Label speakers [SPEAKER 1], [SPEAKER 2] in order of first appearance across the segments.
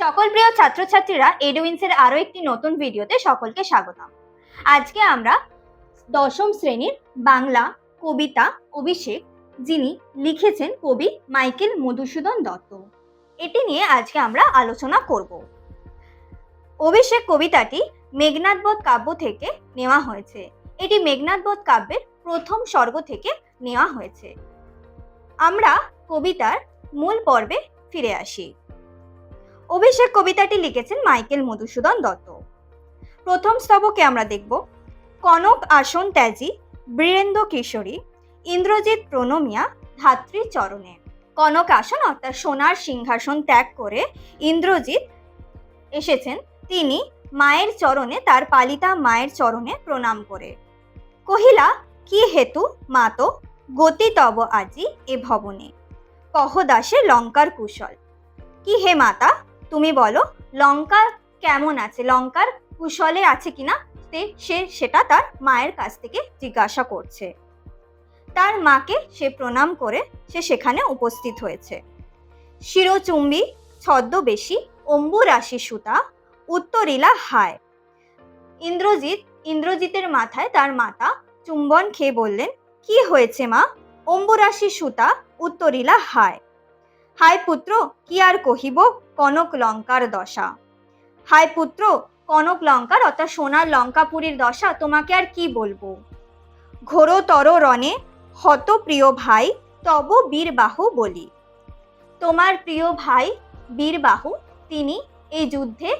[SPEAKER 1] সকল প্রিয় ছাত্রছাত্রীরা এডুইন্সের আরও একটি নতুন ভিডিওতে সকলকে স্বাগতম। আজকে আমরা দশম শ্রেণির বাংলা কবিতা অভিষেক, যিনি লিখেছেন কবি মাইকেল মধুসূদন দত্ত। এটি নিয়ে আজকে আমরা আলোচনা করব। অভিষেক কবিতাটি মেঘনাথবধ কাব্য থেকে নেওয়া হয়েছে। এটি মেঘনাথবধ কাব্যের প্রথম স্বর্গ থেকে নেওয়া হয়েছে। আমরা কবিতার মূল পর্বে ফিরে আসি। অভিষেক কবিতাটি লিখেছেন মাইকেল মধুসূদন দত্ত। প্রথম স্তবকে আমরা দেখব, কনক আসন ত্যাজি, বীরেন্দ্র কিশোরী, ইন্দ্রজিৎ প্রণমিয়া, ধাত্রী চরণে। কনক আসন অর্থাৎ সোনার সিংহাসন ত্যাগ করে ইন্দ্রজিৎ এসেছেন। তিনি মায়ের চরণে, তার পালিতা মায়ের চরণে প্রণাম করে। কহিলা, কি হেতু মাতো গতি তব আজি এ ভবনে। কহ দাসে লঙ্কার কুশল। কি হে মাতা তুমি বলো, লঙ্কা কেমন আছে? লঙ্কার কুশলে আছে কিনা? তে সে, সেটা তার মায়ের কাছ থেকে জিজ্ঞাসা করছে। তার মাকে সে প্রণাম করে, সে সেখানে উপস্থিত হয়েছে। শিরোচুম্বী, ছদ্মবেশী অম্বু রাশি সুতা, উত্তরিলা হায়। ইন্দ্রজিৎ, ইন্দ্রজিতের মাথায় তার মাতা চুম্বন খেয়ে বললেন, কি হয়েছে মা? অম্বুরাশি সুতা, উত্তরিলা হায়। হায় পুত্র, কি আর কহিব? কনক লঙ্কার দশা। হায় পুত্র, কনক লঙ্কার, অর্থাৎ সোনার লঙ্কাপুরীর দশা, তোমাকে আর কি বলব? ঘোরতর রণে হত প্রিয় ভাই, তব বীরবাহু বলি। তোমার প্রিয় ভাই বীরবাহু, তিনি এই যুদ্ধে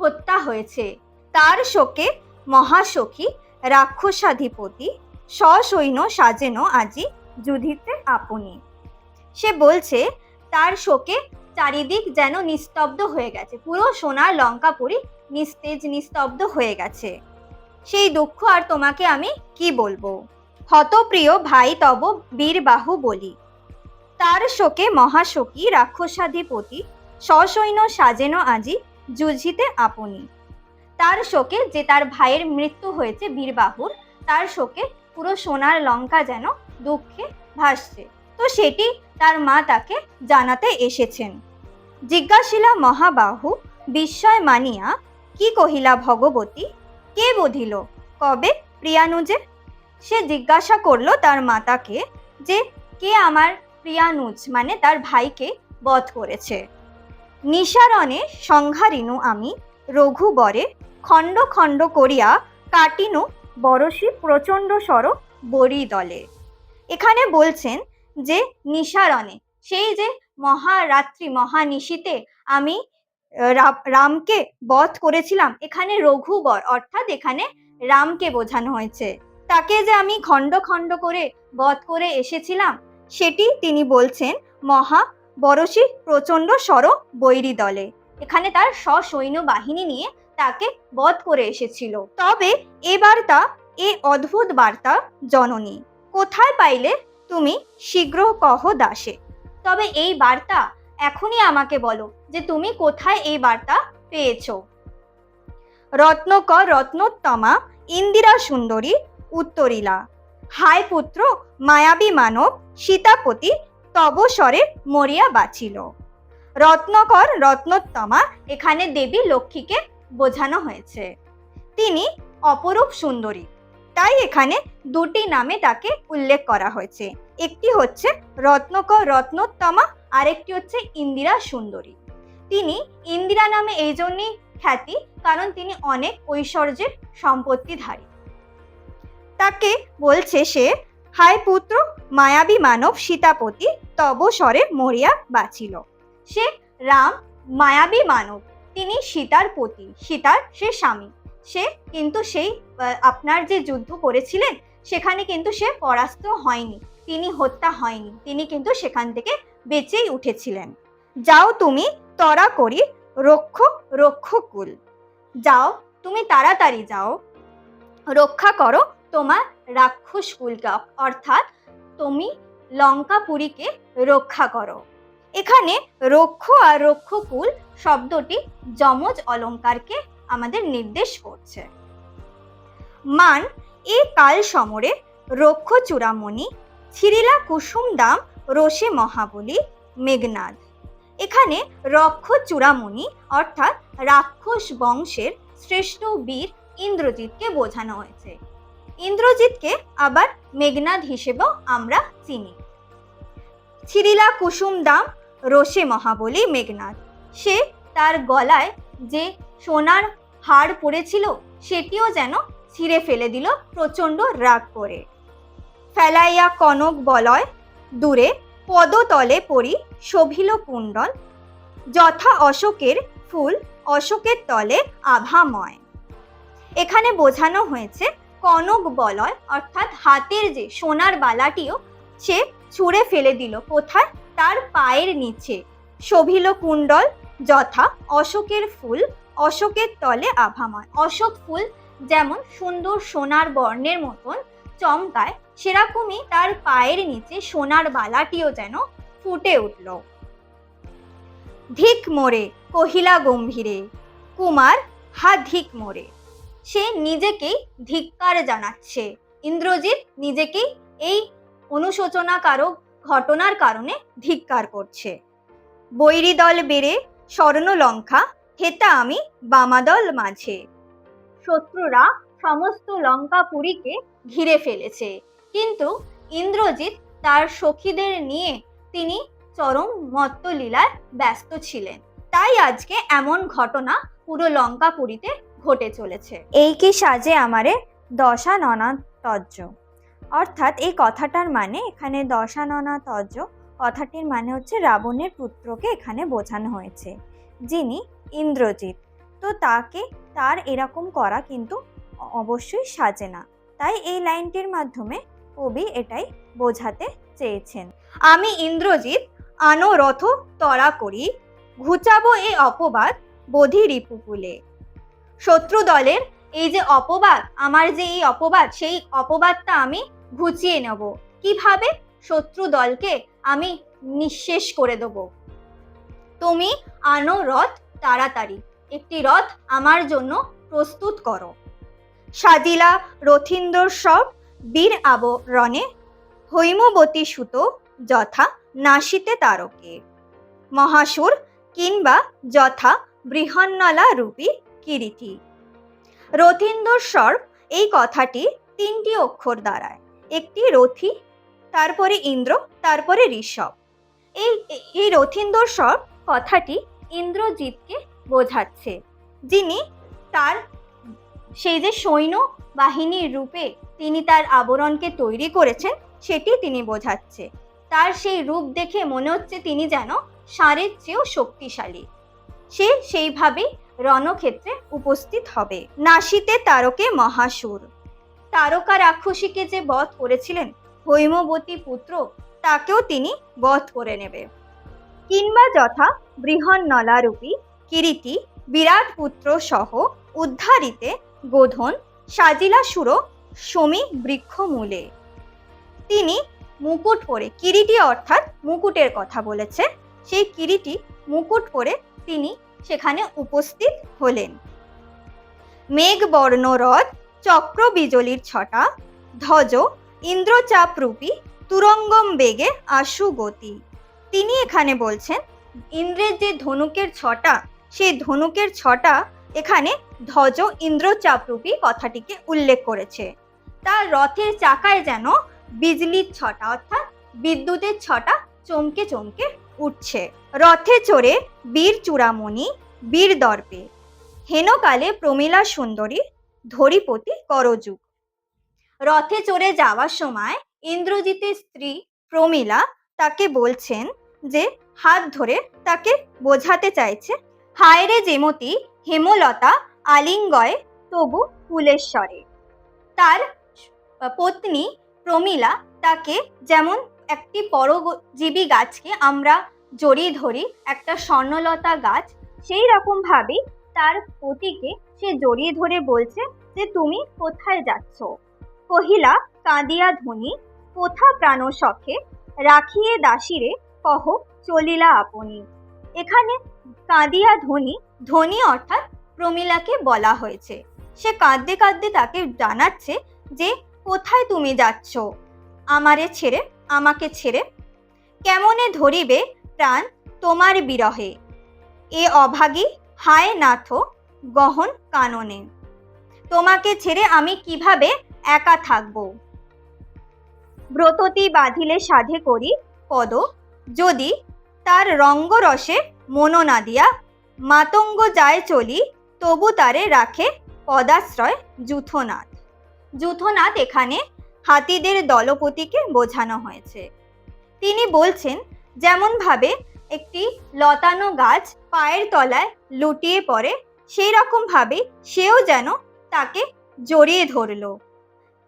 [SPEAKER 1] হত্যা হয়েছে। তার শোকে মহাসখী, রাক্ষসাধিপতি, সসৈন্য সাজেন আজি যুধিতে আপনি। সে বলছে তার শোকে চারিদিক যেন নিস্তব্ধ হয়ে গেছে। পুরো সোনার লঙ্কা লঙ্কাপুরি নিস্তেজ নিস্তব্ধ হয়ে গেছে। সেই দুঃখ আর তোমাকে আমি কি বলব? হতপ্রিয় ভাই তব বীরবাহু বলি। তার শোকে মহাশোকী রাক্ষসাধিপতি সসৈন্য সাজেন আজি যুঝিতে আপনি। তার শোকে যে তার ভাইয়ের মৃত্যু হয়েছে বীরবাহুর, তার শোকে পুরো সোনার লঙ্কা যেন দুঃখে ভাসছে। তো সেটি তার মা তাকে জানাতে এসেছেন। জিজ্ঞাসিলা মহাবাহু, বিস্ময় মানিয়া, কি কহিলা ভগবতী? কে বধিল কবে প্রিয়ানুজে সে জিজ্ঞাসা করল তার মাতাকে যে, কে আমার প্রিয়ানুজ মানে তার ভাইকে বধ করেছে। নিসারণে সংহারিনু আমি রঘুবরে খণ্ড খণ্ড করিয়া কাটিনু বরশি প্রচণ্ড স্বর বড়ি দলে এখানে বলছেন যে নিশারণে সেই যে মহারাত্রি মহানিশীতে আমি রামকে বধ করেছিলাম, এখানে রঘুবর, অর্থাৎ এখানে রামকে বোঝানো হয়েছে। তাকে যে আমি খণ্ড খণ্ড করে বধ করে এসেছিলাম, সেটি তিনি বলছেন মহা বরশি প্রচণ্ড স্বর বৈরী দলে। এখানে তার সসৈন্য বাহিনী নিয়ে তাকে বধ করে এসেছিল। তবে এ বার্তা এ অদ্ভুত বার্তা জননী। কোথায় পাইলে তুমি শীঘ্র কহ দাসে। তবে এই বার্তা এখনই আমাকে বলো যে তুমি কোথায় এই বার্তা পেয়েছ। রত্নকর রত্নোত্তমা ইন্দিরা সুন্দরী উত্তরিলা। হায় পুত্র মায়াবী মানব সীতাপতি তব স্বরে মরিয়া বাঁচিল। রত্নকর রত্নোত্তমা এখানে দেবী লক্ষ্মীকে বোঝানো হয়েছে। তিনি অপরূপ সুন্দরী। তাই এখানে দুটি নামে তাকে উল্লেখ করা হয়েছে। একটি হচ্ছে রত্নকর রত্নোত্তমা, আরেকটি হচ্ছে ইন্দিরা সুন্দরী। তিনি ইন্দিরা নামে এই জন্যই খ্যাতি, কারণ তিনি অনেক ঐশ্বর্যের সম্পত্তিধারী। তাকে বলছে সে, হায় পুত্র, মায়াবী মানব সীতাপতি, তব স্বরে মরিয়া বাঁচিল। সে রাম, মায়াবী মানব, তিনি সীতার পতি, সীতার সে স্বামী। সে কিন্তু সেই আপনার যে যুদ্ধ করেছিলেন, সেখানে কিন্তু সে পরাস্ত হয়নি, তিনি হত্যা হয়নি, তিনি কিন্তু সেখান থেকে বেঁচেই উঠেছিলেন। যাও তুমি তরা করি, রক্ষ, রক্ষকুল। যাও, তুমি তাড়াতাড়ি যাও। রক্ষা করো তোমার রাক্ষস কুলকে অর্থাৎ তুমি লঙ্কাপুরীকে রক্ষা করো। এখানে রক্ষ আর রক্ষকুল শব্দটি যমজ অলঙ্কারকে আমাদের নির্দেশ করছে। মান, এ কাল সমরে রক্ষ চূড়ামণি, ছিরিলা কুসুম দাম রোষে মহাবলী, মেঘনাদ। এখানে রক্ষ চূড়ামণি অর্থাৎ রাক্ষস বংশের শ্রেষ্ঠ বীর ইন্দ্রজিৎকে বোঝানো হয়েছে। ইন্দ্রজিৎকে আবার মেঘনাদ হিসেবেও আমরা চিনি। ছিরিলা কুসুম দাম রোষে মহাবলী, মেঘনাদ। সে তার গলায় যে সোনার হাড় পড়েছিল, সেটিও যেন ছিঁড়ে ফেলে দিল প্রচণ্ড রাগ করে। ফেলাইয়া কনক বলয়, দূরে পদতলে পড়ি শোভিল কুণ্ডল, যথা অশোকের ফুল অশোকের তলে আভাময়। এখানে বোঝানো হয়েছে, কনক বলয়, অর্থাৎ হাতের যে সোনার বালাটিও, সে ছুঁড়ে ফেলে দিল কোথায়? তার পায়ের নিচে। শোভিল কুণ্ডল, যথা অশোকের ফুল অশোকের তলে আভাময়। অশোক ফুল যেমন সুন্দর সোনার বর্ণের মতন চমকায়, সেরকমই তার পায়ের নিচে সোনার বালাটিও যেন ফুটে উঠল। ধিক মোড়ে কহিলা গম্ভীরে, কুমার, হা ধিক মোড়ে সে নিজেকেই ধিক্কার জানাচ্ছে। ইন্দ্রজিৎ নিজেকেই এই অনুশোচনাকারক ঘটনার কারণে ধিক্কার করছে। বৈরী দল বেড়ে স্বর্ণলঙ্কা হেতা আমি বামাদল মাঝে। শত্রুরা সমস্ত লঙ্কাপুরীকে ঘিরে ফেলেছে। কিন্তু ইন্দ্রজিৎ তার সখীদের নিয়ে তিনি চরম মত্তলীলায় ব্যস্ত ছিলেন। তাই আজকে এমন ঘটনা পুরো লঙ্কাপুরীতে ঘটে চলেছে। এই কি সাজে আমারে দশা ননা তজ্জ অর্থাৎ এই কথাটার মানে এখানে দশা ননা তজ্জ কথাটির মানে হচ্ছে রাবণের পুত্রকে এখানে বোঝানো হয়েছে। যিনি ইন্দ্রজিৎ। তো তাকে তার এরকম করা কিন্তু অবশ্যই সাজে না। তাই এই লাইনটির মাধ্যমে কবি এটাই বোঝাতে চেয়েছেন। আমি ইন্দ্রজিৎ আনো রথ তরা করি, ঘুচাবো এ অপবাদ বোধি রিপুকুলে শত্রু দলের এই যে অপবাদ, আমার যে এই অপবাদ, সেই অপবাদটা আমি ঘুচিয়ে নেব। কীভাবে? শত্রু দলকে আমি নিঃশেষ করে দেব। তুমি আনো রথ তাড়াতাড়ি। একটি রথ আমার জন্য প্রস্তুত করো। সাজিলা রথীন্দর সব বীর আবরণে হৈমবতী সুত যথা নাসিতে তারকে। মহাসুর কিংবা যথা বৃহন্নলা রূপী কিরিটি রথীন্দর সর্প এই কথাটি তিনটি অক্ষর দ্বারায়। একটি রথি, তারপরে ইন্দ্র, তারপরে ঋষভ। এই এই রথীন্দর সর্প কথাটি ইন্দ্রজিৎকে বোঝাচ্ছে, যিনি তার সেই যে সৈন্য বাহিনীর রূপে তিনি তার আবরণকে তৈরি করেছেন, সেটি তিনি বোঝাচ্ছে। তার সেই রূপ দেখে মনে হচ্ছে তিনি যেন ষাঁড়ের চেয়েও শক্তিশালী। সে সেইভাবেই রণক্ষেত্রে উপস্থিত হবে। নাসিতে তারকে মহাসুর। তারকা রাক্ষসীকে যে বধ করেছিলেন, হৈমবতী পুত্র, তাকেও তিনি বধ করে নেবে। কিংবা যথা বৃহন্নলারূপী বিরাট পুত্র সহ উদ্ধারিতে গোধন, সাজিলাসুর, সমী বৃক্ষমূলে। তিনি মুকুট পরে, কিরিটি অর্থাৎ মুকুটের কথা বলেছে, সেই কিরিটি মুকুট পরে তিনি সেখানে উপস্থিত হলেন। মেঘবর্ণ রথ চক্র বিজলির ছটা, ধ্বজ, ইন্দ্রচাপরূপী, তুরঙ্গম বেগে আশু গতি তিনি এখানে বলছেন, ইন্দ্রের যে ধনুকের ছটা, সেই ধনুকের ছটা এখানে ধ্বজ ইন্দ্রচাপরূপী কথাটিকে উল্লেখ করেছে। তার রথের চাকায় যেন বিজলির ছটা অর্থাৎ বিদ্যুতের ছটা চমকে চমকে উঠছে। রথে চড়ে বীর চূড়ামণি, বীর দর্পে, হেনকালে প্রমীলা সুন্দরী, ধরিপতি করযুগ। রথে চড়ে যাওয়ার সময় ইন্দ্রজিতের স্ত্রী প্রমীলা তাকে বলছেন যে, হাত ধরে তাকে বোঝাতে চাইছে হায়রে যেমতি হেমলতা, আলিঙ্গয়, তবু ফুলেশ্বরে তার পত্নী প্রমীলা তাকে যেমন একটি পরজীবী গাছকে আমরা জড়িয়ে ধরি, একটা স্বর্ণলতা গাছ, সেই রকম ভাবেই তার পতিকে সে জড়িয়ে ধরে বলছে যে, তুমি কোথায় যাচ্ছ? কহিলা, কাঁদিয়া ধ্বনি কোথা প্রাণ সখে রাখিয়ে দাসিরে কহ, চলিলা আপনি। এখানে কাঁদিয়া ধ্বনি ধ্বনি অর্থাৎ প্রমীলাকে বলা হয়েছে। সে কাঁদতে কাঁদতে তাকে জানাচ্ছে যে, কোথায় তুমি যাচ্ছ? আমারে ছেড়ে, আমাকে ছেড়ে। কেমনে ধরিবে প্রাণ তোমার বিরহে? এ অভাগী, হায় নাথ, গহন কাননে। তোমাকে ছেড়ে আমি কীভাবে একা থাকব? ব্রততি বাঁধিলে সাধে করি, পদ। যদি তার রঙ্গরসে মন না দিয়া মাতঙ্গ যায় চলি, তবু তারে রাখে পদাশ্রয় যূথনাথ। যূথনাথ এখানে হাতিদের দলপতিকে বোঝানো হয়েছে। তিনি বলছেন, যেমনভাবে একটি লতানো গাছ পায়ের তলায় লুটিয়ে পড়ে সেই রকম ভাবে সেও যেন তাকে জড়িয়ে ধরল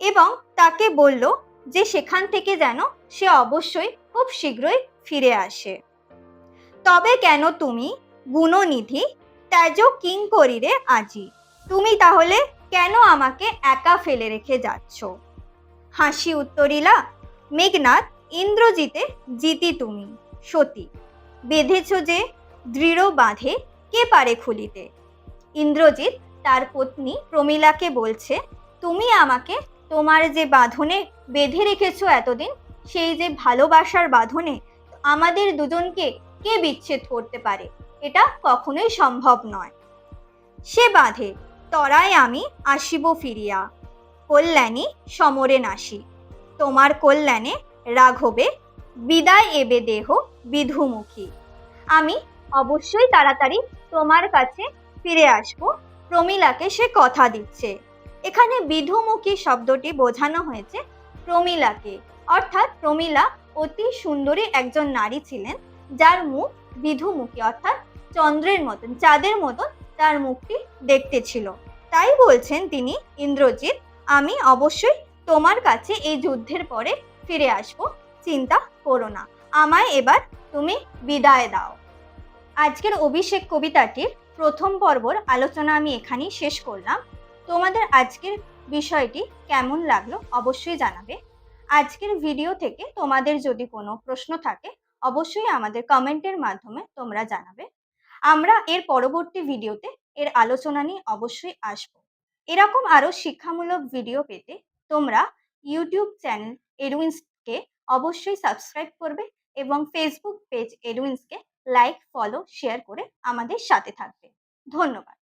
[SPEAKER 1] এবং তাকে বলল যে সেখান থেকে যেন সে অবশ্যই খুব শীঘ্রই ফিরে আসে। তবে কেন তুমি গুণনিধি ত্যাজ কিং করিরে আজি? তুমি তাহলে কেন আমাকে একা ফেলে রেখে যাচ্ছ? হাসি উত্তরিলা মেঘনাথ ইন্দ্রজিতে জিতি তুমি, সতী। বেঁধেছ যে দৃঢ় বাঁধে কে পারে খুলিতে? ইন্দ্রজিৎ, তার পত্নী প্রমীলাকে বলছে, তুমি আমাকে তোমার যে বাঁধনে বেঁধে রেখেছ এতদিন, সেই যে ভালোবাসার বাঁধনে আমাদের দুজনকে কে বিচ্ছেদ করতে পারে? এটা কখনোই সম্ভব নয়। সে বাঁধে, তরায় আমি আসিব ফিরিয়া। কল্যাণী সমরে নাসি। তোমার কল্যাণে রাঘবে, বিদায় এবে দেহ বিধুমুখী। আমি অবশ্যই তাড়াতাড়ি তোমার কাছে ফিরে আসব। প্রমীলাকে সে কথা দিচ্ছে। এখানে বিধুমুখী শব্দটি বোঝানো হয়েছে প্রমীলাকে। অর্থাৎ প্রমীলা অতি সুন্দরী একজন নারী ছিলেন, যার মুখ বিধুমুখী, অর্থাৎ চন্দ্রের মতন, চাঁদের মতন তার মুখটি দেখতে ছিল। তাই বলছেন তিনি, ইন্দ্রজিৎ, আমি অবশ্যই তোমার কাছে এই যুদ্ধের পরে ফিরে আসব, চিন্তা করো না। আমায় এবার তুমি বিদায় দাও। আজকের অভিষেক কবিতাটির প্রথম পর্বর আলোচনা আমি এখানেই শেষ করলাম। তোমাদের আজকের বিষয়টি কেমন লাগল অবশ্যই জানাবে। আজকের ভিডিও থেকে তোমাদের যদি কোনো প্রশ্ন থাকে, অবশ্যই আমাদের কমেন্টের মাধ্যমে তোমরা জানাবে। আমরা এর পরবর্তী ভিডিওতে এর আলোচনা নিয়ে অবশ্যই আসব। এরকম আরও শিক্ষামূলক ভিডিও পেতে তোমরা ইউটিউব চ্যানেল এডুইন্সকে অবশ্যই সাবস্ক্রাইব করবে এবং ফেসবুক পেজ এডুইন্সকে লাইক ফলো শেয়ার করে আমাদের সাথে থাকবে। ধন্যবাদ।